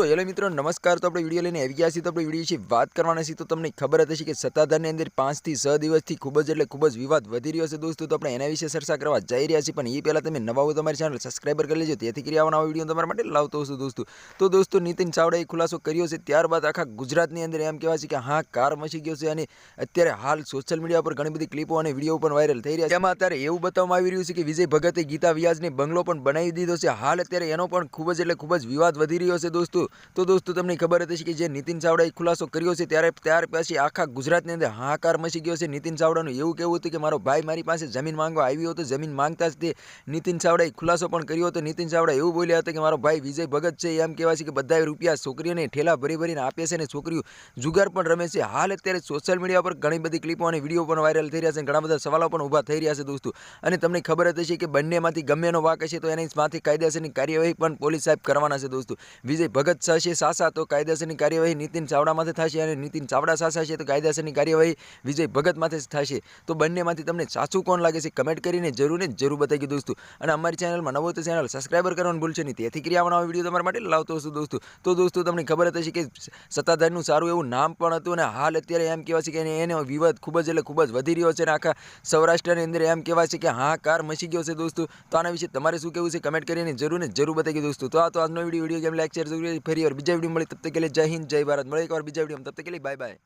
તો હેલો મિત્રો, નમસ્કાર. તો આપણે વીડિયો લઈને આવી ગયા છીએ. તો આપણે વીડિયો વિશે વાત કરવાના છીએ. તો તમને ખબર હતી કે સત્તાધારની અંદર પાંચથી છ દિવસથી ખૂબ જ એટલે ખૂબ જ વિવાદ વધી રહ્યો છે દોસ્તો. તો આપણે એના વિશે ચર્ચા કરવા જઈ રહ્યા છીએ. પણ એ પહેલાં તમે નવા હોય તમારી ચેનલ સબસ્ક્રાઈબર કરી લેજો. તેથી કરી આવવાના વીડિયો તમારા માટે લાવતો હશું દોસ્તો. તો દોસ્તો, નીતિન ચાવડાએ ખુલાસો કર્યો છે. ત્યારબાદ આખા ગુજરાતની અંદર એમ કહેવાય છે કે હા, કાર મચી ગયો છે. અને અત્યારે હાલ સોશિયલ મીડિયા પર ઘણી બધી ક્લિપો અને વીડિયો પણ વાયરલ થઈ રહ્યા છે. એમાં અત્યારે એવું બતાવવામાં આવી રહ્યું છે કે વિજય ભગતે ગીતા વ્યાજને બંગલો પણ બનાવી દીધો છે. હાલ અત્યારે એનો પણ ખૂબ જ એટલે ખૂબ જ વિવાદ વધી રહ્યો છે દોસ્તો. તો દોસ્તો, તમને ખબર હતી કે જે નીતિન ચાવડાએ ખુલાસો કર્યો છે ત્યારે ત્યાર પછી આખા ગુજરાતની અંદર હાહાકાર મચી ગયો છે. નીતિન ચાવડાનું એવું કહેવું હતું કે મારો ભાઈ મારી પાસે જમીન માંગવા આવ્યો હતો, જમીન માંગતા જ તે નીતિન ચાવડાએ ખુલાસો પણ કર્યો હતો. નીતિન ચાવડા એવું બોલ્યા હતા કે મારો ભાઈ વિજય ભગત છે, એમ કહેવાય છે કે બધા રૂપિયા છોકરીઓને ઠેલા ભરી ભરીને આપે છે અને છોકરીઓ જુગાર પણ રમે છે. હાલ અત્યારે સોશિયલ મીડિયા પર ઘણી બધી ક્લિપો અને વીડિયો પણ વાયરલ થઈ રહ્યા છે ઘણા બધા સવાલો પણ ઊભા થઈ રહ્યા છે દોસ્તો. અને તમને ખબર જ હશે કે બંનેમાંથી ગમેનો વાક હશે તો એની માંથી કાયદેસરની કાર્યવાહી પણ પોલીસ સાહેબ કરવાના છે દોસ્તો. વિજય ભગત થશે. સાસા તો કાયદેસરની કાર્યવાહી નીતિન ચાવડામાંથી થશે અને નીતિન ચાવડા સાસા છે તો કાયદેસરની કાર્યવાહી વિજય ભગત માથે થશે. તો બંનેમાંથી તમને સાચું કોણ લાગે છે કમેન્ટ કરીને જરૂર ને જરૂર બતાવી દોસ્તો. અને અમારી ચેનલમાં નવો તો ચેનલ સબસ્ક્રાઈબર કરવાનું ભૂલશે નહીં. તેથી કરી આવવાનો વીડિયો તમારા માટે લાવતો હશું દોસ્તો. તો દોસ્તો તમને ખબર હશે કે સત્તાધારનું સારું એવું નામ પણ હતું અને હાલ અત્યારે એમ કહેવાય છે કે એનો વિવાદ ખૂબ જ એટલે ખૂબ જ વધી રહ્યો છે અને આખા સૌરાષ્ટ્રની અંદર એમ કહેવાય છે કે હા, કાર મચી ગયો છે દોસ્તો. તો આના વિશે તમારે શું કહેવું છે કમેન્ટ કરીને જરૂર ને જરૂર બતાવી દોસ્તો. તો આ તો આજનો video. Video game like, share જરૂર ફરી વાર. બીજા વીડિયો મળી તબ તક કે જય હિન્દ, જય ભારત. મળી એક વાર બીજા વીડિયો તબ તક કે બાય બાય.